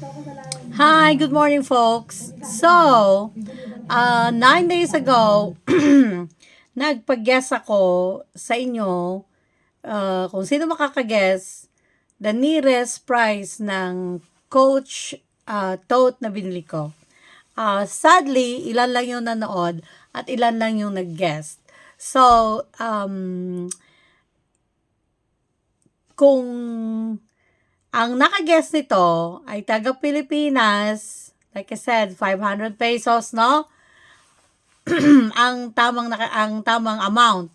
Hi, good morning, folks. So, uh, nine days ago, nagpag-guess ako sa inyo uh, kung sino makaka-guess the nearest price ng Coach uh, tote na binili ko. Uh, sadly, ilan lang yung nanood at ilan lang yung nag-guess. So, um, kung ang naka-guess nito ay taga Pilipinas, like I said, 500 pesos, no? ang tamang naka, ang tamang amount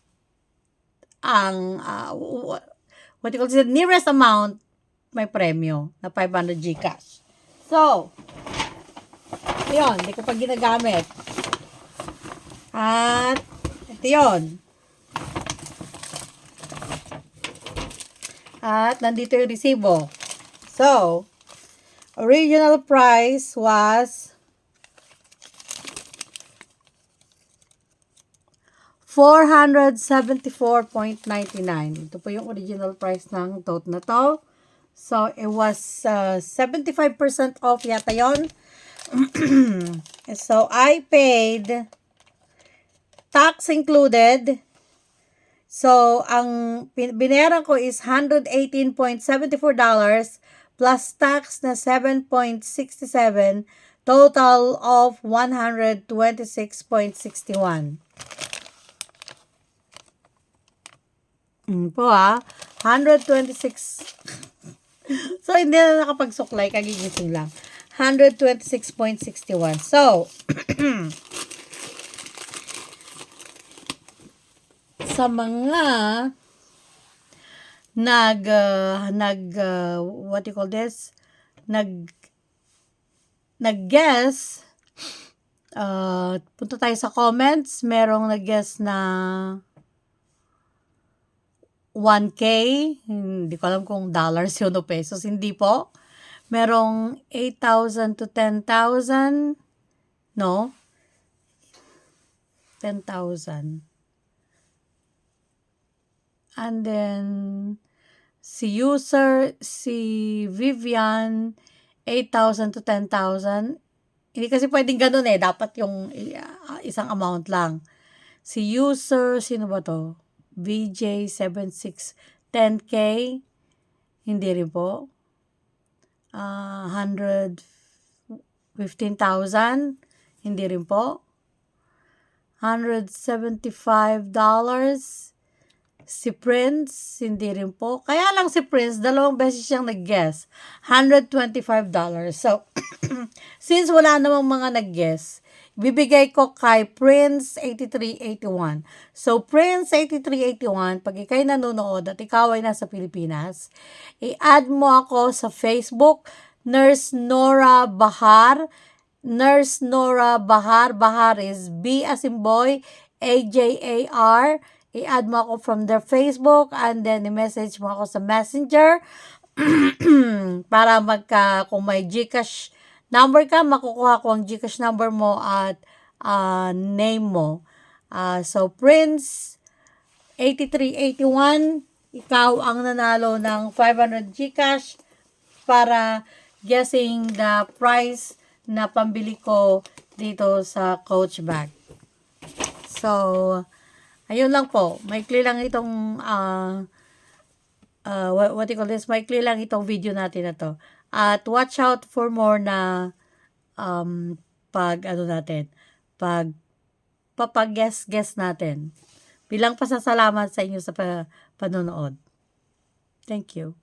ang uh, what you call it, nearest amount may premyo na 500 Gcash. So, yun, hindi ko pa ginagamit. At, ito yun. At, nandito yung resibo. So, original price was 474.99. Ito po yung original price ng tote na to. So, it was uh, 75% off yata yon. so, I paid tax included. So, ang binayaran ko is $118.74 plus tax na 7.67 total of 126.61. Mm, po ah, 126 So, hindi na nakapagsuklay, kagigising lang. 126.61. So, sa mga nag uh, nag uh, what you call this? Nag nag-guess uh, punta tayo sa comments. Merong nag-guess na 1K hindi ko alam kung dollars yun o pesos. Hindi po. Merong 8,000 to 10,000 no? 10,000 And then, si user, si Vivian, 8,000 to 10,000. Hindi kasi pwedeng ganun eh. Dapat yung uh, isang amount lang. Si user, sino ba to? VJ76, 10K. Hindi rin po. Uh, 115,000. Hindi rin po. $175. Si Prince, hindi rin po. Kaya lang si Prince, dalawang beses siyang nag-guess. $125. So, since wala namang mga nag-guess, bibigay ko kay Prince 8381. So, Prince 8381, pag ikay nanonood at ikaw ay nasa Pilipinas, i-add mo ako sa Facebook, Nurse Nora Bahar. Nurse Nora Bahar. Bahar is B as in boy, A-J-A-R i-add mo ako from their Facebook and then i-message mo ako sa Messenger para magka, kung may Gcash number ka, makukuha ko ang Gcash number mo at uh, name mo. Uh, so, Prince 8381, ikaw ang nanalo ng 500 Gcash para guessing the price na pambili ko dito sa Coach Bag. So, Ayun lang po, maikli lang itong uh, uh, what, what you call this, maikli lang itong video natin na to. At watch out for more na um, pag ano natin, pag papag-guess-guess natin. Bilang pasasalamat sa inyo sa pa, panonood. Thank you.